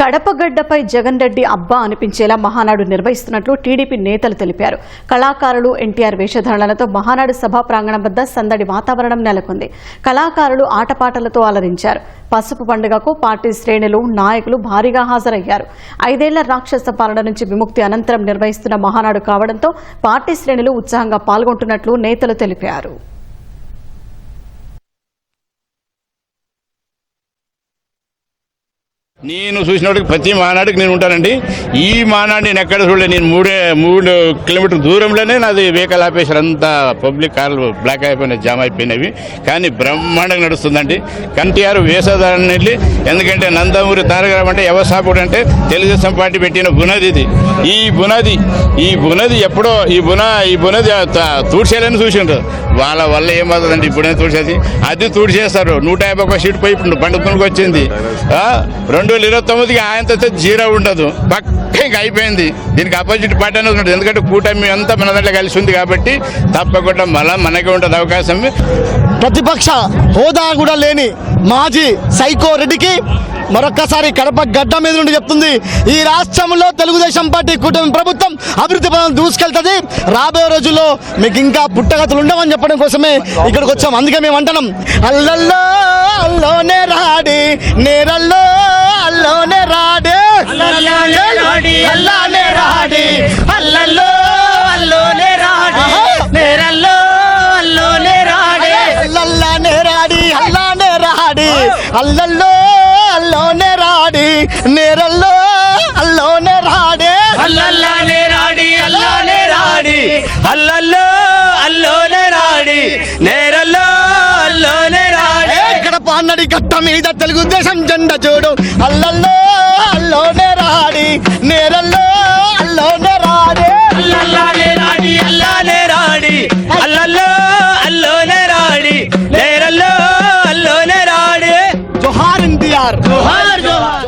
కడపగడ్డపై జగన్ రెడ్డి అబ్బా అనిపించేలా మహానాడు నిర్వహిస్తున్నట్లు టీడీపీ నేతలు తెలిపారు. కళాకారులు ఎన్టీఆర్ వేషధారణలతో మహానాడు సభా ప్రాంగణం వద్ద సందడి వాతావరణం నెలకొంది. కళాకారులు ఆటపాటలతో అలరించారు. పసుపు పండుగకు పార్టీ శ్రేణులు నాయకులు భారీగా హాజరయ్యారు. ఐదేళ్ళ రాక్షస పాలన నుంచి విముక్తి అనంతరం నిర్వహిస్తున్న మహానాడు కావడంతో పార్టీ శ్రేణులు ఉత్సాహంగా పాల్గొంటున్నట్లు నేతలు తెలిపారు. నేను చూసినప్పటికి ప్రతి మానాడికి నేను ఉంటానండి. ఈ మానాడు నేను ఎక్కడ చూడలేదు నేను మూడే మూడు కిలోమీటర్ దూరంలోనే నాది వెహికల్ ఆపేసారు అంతా పబ్లిక్ కార్లు బ్లాక్ అయిపోయినాయి జామ్ అయిపోయినవి. కానీ బ్రహ్మాండంగా నడుస్తుందండి. కంటిఆర్ వేసదారని వెళ్ళి ఎందుకంటే నందమూరి తారకరావు అంటే ఎవసాపుడు అంటే తెలుగుదేశం పార్టీ పెట్టిన బునది ఇది. ఈ బునది ఈ బునది ఎప్పుడో ఈ బున ఈ బునది తూడ్చేయాలని చూసిండ్రు. వాళ్ళ వల్ల ఏమవుతుందండి ఇప్పుడే తూడ్చేసి అది తూడ్చేస్తారు. నూట యాభై ఒక సీట్ పోయి ఇప్పుడు బండుతునికి వచ్చింది రెండు రెండు వేల ఇరవై తొమ్మిదికి ఆయనతో జీరో ఉండదు. పక్క అయిపోయింది. దీనికి అపోజిట్ పార్టీ అనేది ఉంటుంది. ఎందుకంటే కూటమి అంతా మన దాంట్లో కలిసి ఉంది కాబట్టి తప్పకుండా మళ్ళా మనకే ఉంటుంది అవకాశం. ప్రతిపక్ష హోదా కూడా లేని మాజీ సైకో రెడ్డికి మరొక్కసారి కడప గడ్డ మీద నుండి చెప్తుంది ఈ రాష్ట్రంలో తెలుగుదేశం పార్టీ కూటమి ప్రభుత్వం అభివృద్ధి పనులు దూసుకెళ్తుంది. రాబోయే రోజుల్లో మీకు ఇంకా పుట్టగతులు ఉండవని చెప్పడం కోసమే ఇక్కడికి వచ్చాం. అందుకే మేము అంటున్నాం అల్లల్లో అల్లోనే రాడి నేరల్లో అల్లోనే రాడే అల్లానే రాడి అల్లల్లో అల్లోనే రాడే నేరల్లో అల్లోనే రాడే అల్లల్లానే రాడి అల్లానే రాడి అల్లల్లో అల్లోనే రాడి నేరల్లో అల్లోనే రాడే అల్లల్లానే రాడి అల్లోనే రాడి అల్లల్లో అల్లోనే రాడి అల్లోనే ఇక్కడ పాన్నడి కట్ట మీద తెలుగుదేశం జెండా చూడు. అల్లల్లో అల్లోనే రాడి నేరల్లో అల్లోనే రాడే. అల్లల్లానే రాడి అల్లానే రాడి. అల్లల్లో అల్లోనే రాడి నేరల్లో అల్లోనే రాడి. జోహార్ ఎన్టీఆర్. జోహార్.